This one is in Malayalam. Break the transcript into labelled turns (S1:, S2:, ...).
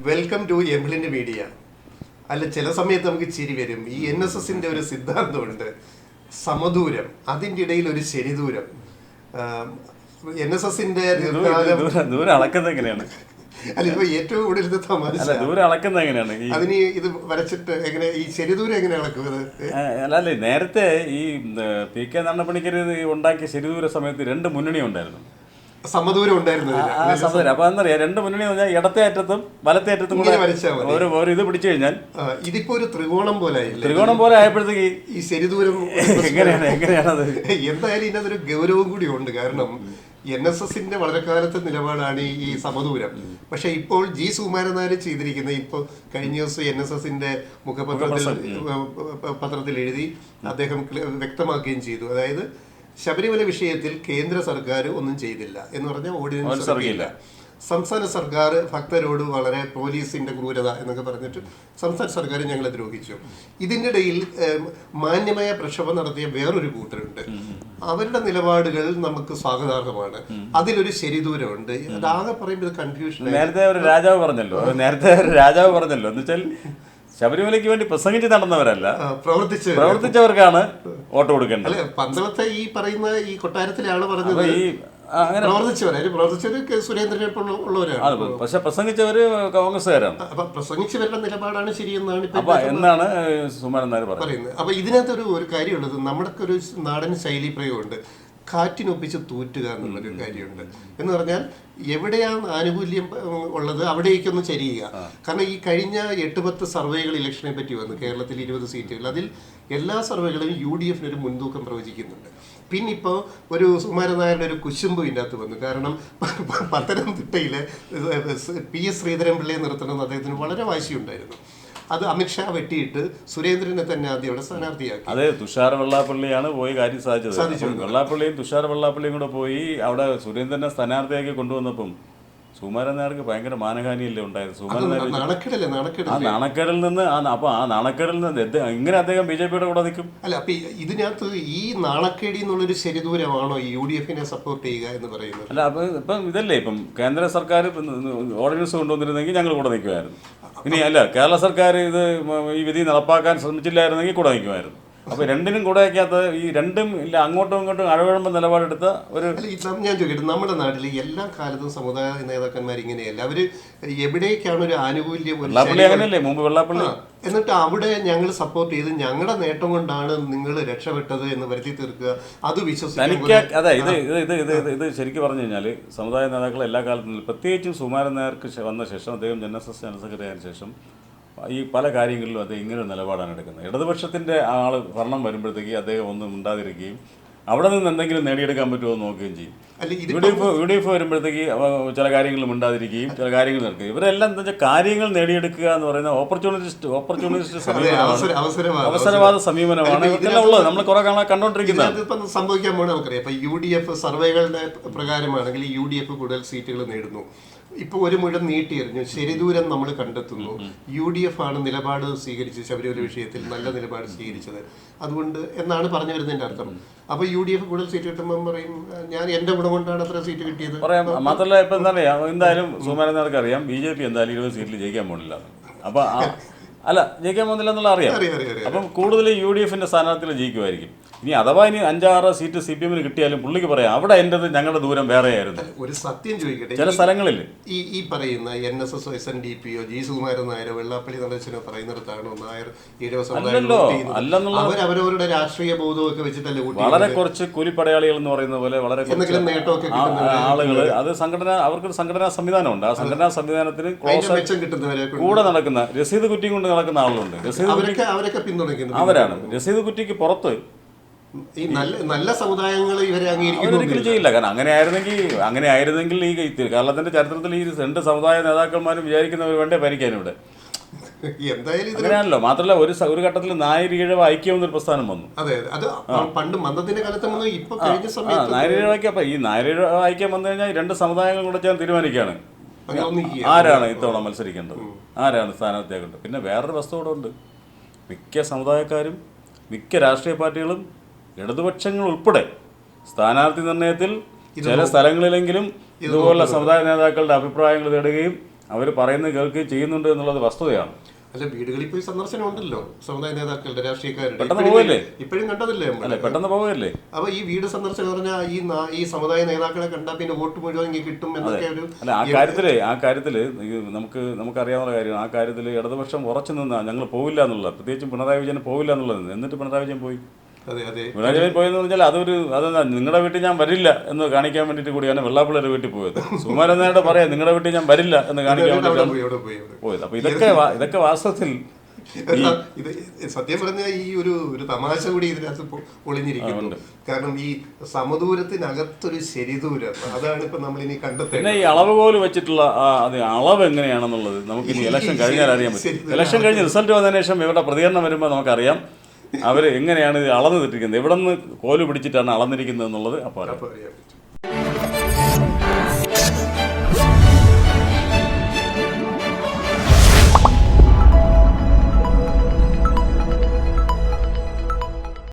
S1: വെൽക്കം ടു എംബിളിന്റെ മീഡിയ അല്ല ചില സമയത്ത് നമുക്ക് ചിരി വരും. ഈ എൻ എസ് എസിന്റെ ഒരു സിദ്ധാന്തമുണ്ട്. സമദൂരം. അതിന്റെ ഇടയിൽ ഒരു ശരിദൂരം. എൻ എസ് എസിന്റെ
S2: ദൂരം അളക്കുന്നത് എങ്ങനെയാണ്?
S1: അല്ല ഇപ്പൊ ഏറ്റവും കൂടുതൽ തമാശ
S2: ദൂരം അളക്കുന്നത് എങ്ങനെയാണ്?
S1: അതിന് ഇത് വരച്ചിട്ട് എങ്ങനെ ഈ ശരിദൂരം എങ്ങനെ അളക്കുന്നത്?
S2: അല്ല നേരത്തെ ഈ പി കെ നടപണിക്കരുത് ഉണ്ടാക്കിയ ശരിദൂര സമയത്ത് രണ്ട് മുന്നണി ഉണ്ടായിരുന്നു
S1: സമദൂരം ഉണ്ടായിരുന്നു
S2: ആ, ആ എന്താ അപ്പൊ എന്നറിയാം രണ്ട് മുന്നണി പറഞ്ഞാൽ ഇടത്തെ അറ്റത്തും വലത്തെ അറ്റത്തും കൂടെ ഒരു ഒരു ഇത് പിടിച്ചു കഴിഞ്ഞാൽ
S1: ഇതിപ്പോ ഒരു ത്രികോണം പോലെ
S2: ത്രികോണം പോലെ ആയപ്പോഴത്തേക്ക്
S1: ഈ ശരിദൂരം
S2: എങ്ങനെയാണ് എങ്ങനെയാണത്?
S1: എന്തായാലും ഇതിനകത്തൊരു ഗൗരവം കൂടി ഉണ്ട്. കാരണം എൻ എസ് എസിന്റെ വളരെ കാലത്തെ നിലപാടാണ് ഈ- സമദൂരം. പക്ഷെ ഇപ്പോൾ ജി സുകുമാരൻ നായർ ചെയ്തിരിക്കുന്ന ഇപ്പോൾ കഴിഞ്ഞ ദിവസം എൻ എസ് എസിന്റെ മുഖപത്രത്തിൽ പത്രത്തിൽ എഴുതി അദ്ദേഹം വ്യക്തമാക്കുകയും ചെയ്തു. അതായത് ശബരിമല വിഷയത്തിൽ കേന്ദ്ര സർക്കാർ ഒന്നും ചെയ്തില്ല എന്ന് പറഞ്ഞാൽ ഓർഡിനൻസ് അറിയില്ല സംസ്ഥാന സർക്കാർ ഭക്തരോട് വളരെ പോലീസിന്റെ ക്രൂരത എന്നൊക്കെ പറഞ്ഞിട്ട് സംസ്ഥാന സർക്കാർ ഞങ്ങളെ ദ്രോഹിച്ചു. ഇതിന്റെ ഇടയിൽ മാന്യമായ പ്രക്ഷോഭം നടത്തിയ വേറൊരു കൂട്ടരുണ്ട്. അവരുടെ നിലപാടുകൾ നമുക്ക് സ്വാഗതാർഹമാണ്. അതിലൊരു ശരിദൂരമുണ്ട്. അതാകെ പറയുമ്പോൾ കൺഫ്യൂഷൻ
S2: നേരത്തെ ഒരു രാജാവ് പറഞ്ഞല്ലോ. നേരത്തെ ഒരു രാജാവ് പറഞ്ഞല്ലോ. എന്ന് വെച്ചാൽ ശബരിമലയ്ക്ക് വേണ്ടി പ്രസംഗിച്ച് നടന്നവരല്ല.
S1: പ്രവർത്തിച്ച്
S2: പ്രവർത്തിച്ചവർക്കാണ് വോട്ട് കൊടുക്കേണ്ടത്.
S1: പന്തളത്തെ ഈ പറയുന്ന ഈ കൊട്ടാരത്തിലെ
S2: ആൾ
S1: പറഞ്ഞത്
S2: ഈ അങ്ങനെ
S1: പ്രവർത്തിച്ചവർ കെ. സുരേന്ദ്രനെ ഉള്ളവരാണ്.
S2: പക്ഷെ പ്രസംഗിച്ചവര് കോൺഗ്രസ്സുകാരാണ്.
S1: അപ്പൊ പ്രസംഗിച്ചവരുടെ നിലപാടാണ് ശരിയെന്നാണ്
S2: അപ്പൊ എന്നാണ് സുമാരൻ നായർ പറയുന്നത്?
S1: അപ്പൊ അപ്പൊ ഇതിനകത്തൊരു ഒരു കാര്യമുള്ളത് നമ്മുടെ ഒരു നാടൻ ശൈലി പ്രയോഗമുണ്ട്. കാറ്റിനൊപ്പിച്ച് തൂറ്റുക എന്നുള്ളൊരു കാര്യമുണ്ട്. എന്ന് പറഞ്ഞാൽ എവിടെയാണ് ആനുകൂല്യം ഉള്ളത് അവിടേക്കൊന്ന് ചരിയുക. കാരണം ഈ കഴിഞ്ഞ എട്ട് പത്ത് സർവേകൾ ഇലക്ഷനെ പറ്റി വന്നു. കേരളത്തിൽ ഇരുപത് സീറ്റുകൾ. അതിൽ എല്ലാ സർവേകളും യു ഡി എഫിനൊരു മുൻതൂക്കം പ്രവചിക്കുന്നുണ്ട്. പിന്നെ ഇപ്പോൾ ഒരു സുമാരനായരുടെ ഒരു കുശുമ്പ് ഇതിന്റെ അകത്ത് വന്നു. കാരണം പത്തനംതിട്ടയിൽ പി എസ് ശ്രീധരൻപിള്ളയെ നിർത്തണമെന്ന് അദ്ദേഹത്തിന് വളരെ വാശിയുണ്ടായിരുന്നു. അത് അമിത്ഷാ വെട്ടിയിട്ട് സുരേന്ദ്രനെ തന്നെ ആദ്യം അവിടെ സ്ഥാനാർത്ഥിയാക്കി.
S2: അതെ തുഷാർ വെള്ളാപ്പള്ളിയാണ് പോയി കാര്യം സാധിച്ചത്. വെള്ളാപ്പള്ളിയും തുഷാർ വെള്ളാപ്പള്ളിയും കൂടെ പോയി അവിടെ സുരേന്ദ്രനെ സ്ഥാനാർത്ഥിയാക്കി കൊണ്ടുവന്നപ്പം സുമാരൻ നായർക്ക് ഭയങ്കര മാനഹാനിയല്ലേ ഉണ്ടായത്? സുമാരൻ നായർ ആ നാണക്കേടിൽ നിന്ന് ആ അപ്പൊ ആ നാണക്കേടിൽ നിന്ന് ഇങ്ങനെ അദ്ദേഹം ബി ജെ പിയുടെ കൂടെ നിൽക്കും?
S1: അല്ല അപ്പൊ ഇതിനകത്ത് ഈ നാണക്കേടി എന്നുള്ളൊരു ശരിദൂരമാണോ ഈ യു ഡി എഫിനെ സപ്പോർട്ട് ചെയ്യുക എന്ന് പറയുന്നത്?
S2: അല്ല അപ്പൊ ഇപ്പം ഇതല്ലേ ഇപ്പം കേന്ദ്ര സർക്കാർ ഓർഡിനൻസ് കൊണ്ടുവന്നിരുന്നെങ്കിൽ ഞങ്ങൾ കൂടെ നിൽക്കുമായിരുന്നു. ഇനി അല്ല കേരള സർക്കാർ ഇത് ഈ വിധി നടപ്പാക്കാൻ ശ്രമിച്ചില്ലായിരുന്നെങ്കിൽ കൂടെ നിൽക്കുമായിരുന്നു. അപ്പൊ രണ്ടിനും കൂടെ വയ്ക്കാത്ത ഈ രണ്ടും ഇല്ല അങ്ങോട്ടും ഇങ്ങോട്ടും അഴവഴമ്പ നിലപാടെടുത്ത ഒരു
S1: ഞാൻ ചോദിക്കട്ടെ നമ്മുടെ നാട്ടിൽ എല്ലാ കാലത്തും സമുദായ നേതാക്കന്മാർ ഇങ്ങനെയല്ല അവർ എവിടേക്കാണ് ഒരു ആനുകൂല്യം
S2: വെള്ളാപ്പള്ളി അങ്ങനെയല്ലേ മുമ്പ് വെള്ളാപ്പള്ളി.
S1: എന്നിട്ട് അവിടെ ഞങ്ങൾ സപ്പോർട്ട് ചെയ്ത് ഞങ്ങളുടെ നേട്ടം കൊണ്ടാണ് നിങ്ങൾ രക്ഷപ്പെട്ടത് എന്ന് വരുത്തി തീർക്കുക. അത് വിശ്വസിക്കാൻ
S2: അതെ ഇത് ഇത് ഇത് ഇത് ഇത് ശരിക്കും പറഞ്ഞു കഴിഞ്ഞാൽ സമുദായ നേതാക്കൾ എല്ലാ കാലത്തും പ്രത്യേകിച്ചും സുമാരൻ നായർക്ക് വന്ന ശേഷം അദ്ദേഹം ജനസസ് ജനറൽ സെക്രട്ടറി ആയതിനു ശേഷം ഈ പല കാര്യങ്ങളിലും അദ്ദേഹം ഇങ്ങനെ ഒരു നിലപാടാണ് എടുക്കുന്നത്. ഇടതുപക്ഷത്തിന്റെ ആൾ ഭരണം വരുമ്പോഴത്തേക്ക് അദ്ദേഹം ഒന്നും മിണ്ടാതിരിക്കുകയും അവിടെ നിന്ന് എന്തെങ്കിലും നേടിയെടുക്കാൻ പറ്റുമോ എന്ന് നോക്കുകയും ചെയ്യും. U D F U D F വരുമ്പോഴത്തേക്ക് ചില കാര്യങ്ങൾ മിണ്ടാതിരിക്കുകയും ചില കാര്യങ്ങൾ നടക്കുക ഇവരെല്ലാം എന്താ വെച്ചാൽ കാര്യങ്ങൾ നേടിയെടുക്കുക എന്ന് പറയുന്ന ഓപ്പർച്യൂണിസ്റ്റ് ഓപ്പർച്യൂണിസ്റ്റ് സമീപനമാണ്.
S1: അവസര- അവസരവാദ
S2: സമീപനമാണ്. ഇതെല്ലാം ഉള്ളത്. നമ്മൾ കുറെ കാണാൻ
S1: കണ്ടോണ്ടിരിക്കുന്നത് ഇപ്പം സംഭവിക്കാൻ പോകണം നമുക്കറിയാം. ഇപ്പൊ യു ഡി എഫ് സർവേകളുടെ പ്രകാരമാണെങ്കിൽ യു ഡി എഫ് കൂടുതൽ സീറ്റുകൾ നേടുന്നു. ഇപ്പൊ ഒരു മുഴുവൻ നീട്ടിയെറിഞ്ഞു ശരിദൂരം നമ്മൾ കണ്ടെത്തുന്നു. യു ഡി എഫ് ആണ് നിലപാട് സ്വീകരിച്ചത് ശബരിമല വിഷയത്തിൽ നല്ല നിലപാട് സ്വീകരിച്ചത്. അതുകൊണ്ട് എന്നാണ് പറഞ്ഞു വരുന്നതിന്റെ അർത്ഥം? അപ്പൊ യു ഡി എഫ് കൂടുതൽ സീറ്റ് കിട്ടുമ്പോൾ പറയും ഞാൻ എന്റെ ഗുണം കൊണ്ടാണ് അത്ര സീറ്റ് കിട്ടിയത്?
S2: പറയാം. മാത്രമല്ല ഇപ്പൊ എന്താ എന്തായാലും സുമാരൻ നായർക്ക് അറിയാം ബി ജെ പി എന്തായാലും ഇരുപത് സീറ്റിൽ ജയിക്കാൻ പോണില്ല. അപ്പൊ അല്ല ജയിക്കാൻ പോകുന്നില്ല എന്നുള്ള അറിയാം. അപ്പം കൂടുതൽ യു ഡി എഫിന്റെ സ്ഥാനാർത്ഥികൾ ജയിക്കുമായിരിക്കും ഇനി അഥവാ ഇനി അഞ്ചാറ് സീറ്റ് സി പി എമ്മിന് കിട്ടിയാലും പുള്ളിക്ക് പറയാം അവിടെ എന്റെത് ഞങ്ങളുടെ ദൂരം വേറെയായിരുന്നു.
S1: ഒരു സത്യം ചോദിക്കട്ടെ.
S2: ചില സ്ഥലങ്ങളിൽ
S1: ഈ ഈ പറയുന്ന N S S S N D P O G Sukumaran നായരോ വെള്ളാപ്പള്ളി നടച്ചനോ പറയുന്നിടത്താണ് നായർ ഈഴവ സമുദായം
S2: അല്ലല്ലോ.
S1: വോട്ട്
S2: അല്ലെന്നുള്ള-
S1: അവരവരവരുടെ രാഷ്ട്രീയ ബോധമൊക്കെ വെച്ചിട്ടല്ലേ
S2: വളരെ കുറച്ച് കൂലിപ്പടയാളികൾ എന്ന് പറയുന്ന പോലെ വളരെ
S1: നേട്ടമൊക്കെ
S2: ആളുകൾ അത് സംഘടന അവർക്കൊരു സംഘടനാ സംവിധാനമുണ്ട്. ആ സംഘടനാ സംവിധാനത്തിന് കൂടെ നടക്കുന്ന രസീത് കുറ്റി കൊണ്ട് നടക്കുന്ന ആളുകളുണ്ട്. രസീത്
S1: അവരൊക്കെ അവരൊക്കെ പിന്തുണയ്ക്കുന്നു
S2: അവരാണ്. രസീത് കുറ്റിക്ക് പുറത്ത്
S1: ഈ നല്ല നല്ല സമുദായങ്ങൾ ഇവരെ അംഗീകരിക്കുന്നു
S2: ചെയ്യില്ല. കാരണം അങ്ങനെ ആയിരുന്നെങ്കിൽ അങ്ങനെ ആയിരുന്നെങ്കിൽ ഈ കേരളത്തിന്റെ ചരിത്രത്തിൽ ഈ രണ്ട് സമുദായ നേതാക്കന്മാരും വിചാരിക്കുന്നവർ വേണ്ടേ ഭരിക്കാൻ ഇവിടെ?
S1: എന്തായാലും
S2: അങ്ങനെയാണല്ലോ. മാത്രമല്ല ഒരു ഒരു ഘട്ടത്തിൽ നായരീഴവ ഐക്യം എന്നൊരു പ്രസ്ഥാനം വന്നു.
S1: അതെ അതെ. പണ്ട് മന്ദത്തിന്റെ കാലത്ത് ഇപ്പൊ കഴിഞ്ഞ സമയത്ത്
S2: നായർ ഐക്യം. അപ്പൊ ഈ നായരീഴവ ഐക്യം വന്നു കഴിഞ്ഞാൽ രണ്ട് സമുദായങ്ങൾ കൂടെ ചേർന്ന് തീരുമാനിക്കുകയാണ്. ആരാണ് ഇത്തവണ മത്സരിക്കേണ്ടത്? ആരാണ് സ്ഥാനാർത്ഥിയാക്കേണ്ടത് പിന്നെ വേറൊരു വസ്തു കൂടെ ഉണ്ട്. മിക്ക സമുദായക്കാരും മിക്ക രാഷ്ട്രീയ പാർട്ടികളും ഇടതുപക്ഷങ്ങൾ ഉൾപ്പെടെ സ്ഥാനാർത്ഥി നിർണയത്തിൽ ചില സ്ഥലങ്ങളിലെങ്കിലും ഇതുപോലുള്ള സമുദായ നേതാക്കളുടെ അഭിപ്രായങ്ങൾ തേടുകയും അവർ പറയുന്നത് കേൾക്കുകയും ചെയ്യുന്നുണ്ട് എന്നുള്ളത് വസ്തുതയാണ്.
S1: അല്ല വീടുകളിൽ പോയി സന്ദർശനം ഉണ്ടല്ലോ. സമുദായ നേതാക്കളുടെ രാഷ്ട്രീയക്കാരുടെ.
S2: പെട്ടെന്ന്
S1: ഇപ്പോഴും- കണ്ടതില്ലേ
S2: അല്ലെ പെട്ടെന്ന് പോവുകയല്ലേ
S1: അപ്പൊ ഈ വീട് സന്ദർശനം പറഞ്ഞാൽ ഈ ഈ സമുദായ നേതാക്കളെ കണ്ടാൽ പിന്നെ വോട്ട് മുഴുവൻ കിട്ടും എന്നൊക്കെ ഒരു
S2: അല്ല ആ കാര്യത്തിൽ ആ കാര്യത്തിൽ നമുക്ക് നമുക്കറിയാവുന്ന കാര്യമാണ് ആ കാര്യത്തിൽ ഇടതുപക്ഷം ഉറച്ചു നിന്നാ ഞങ്ങൾ പോവില്ല എന്നുള്ളത് പ്രത്യേകിച്ചും പിണറായി വിജയൻ പോവില്ല എന്നുള്ളത്. എന്നിട്ട് പിണറായി വിജയൻ പോയി? പിണറായി പോയെന്ന് പറഞ്ഞാൽ അതൊരു അതെന്താ നിങ്ങളുടെ വീട്ടിൽ ഞാൻ വരില്ല എന്ന് കാണിക്കാൻ വേണ്ടിയിട്ട് കൂടിയാണ് വെള്ളാപ്പിള്ളയുടെ വീട്ടിൽ പോയത്. സുമാരൻ നായരുടെ പറയാം നിങ്ങളുടെ വീട്ടിൽ ഞാൻ വരില്ല എന്ന് കാണിക്കാൻ
S1: പോയി.
S2: പോയത്. അപ്പൊ ഇതൊക്കെ ഇതൊക്കെ വാസ്തവത്തിൽ
S1: ഇത് സത്യം പറഞ്ഞാൽ ഈ ഒരു ഒരു തമാശ കൂടി ഇതിനകത്ത് പൊ- ഒളിഞ്ഞിരിക്കുന്നു കാരണം ഈ സമദൂരത്തിനകത്തൊരു ശരിദൂരം അതാണ് ഇപ്പൊ നമ്മൾ ഇനി കണ്ടെത്തുന്നത്
S2: പിന്നെ ഈ പോലെ വെച്ചിട്ടുള്ള അത് അളവ് എങ്ങനെയാണെന്നുള്ളത് നമുക്ക് ഇനി ഇലക്ഷൻ കഴിഞ്ഞാൽ അറിയാൻ പറ്റും ഇലക്ഷൻ കഴിഞ്ഞ് റിസൾട്ട് വന്നതിന് ശേഷം ഇവരുടെ പ്രതികരണം വരുമ്പോൾ നമുക്കറിയാം. അവർ എങ്ങനെയാണ് ഇത് അളന്ന് തെറ്റിക്കുന്നത് എവിടെ നിന്ന് കോൽ പിടിച്ചിട്ടാണ് അളന്നിരിക്കുന്നത് എന്നുള്ളത് അപ്പോൾ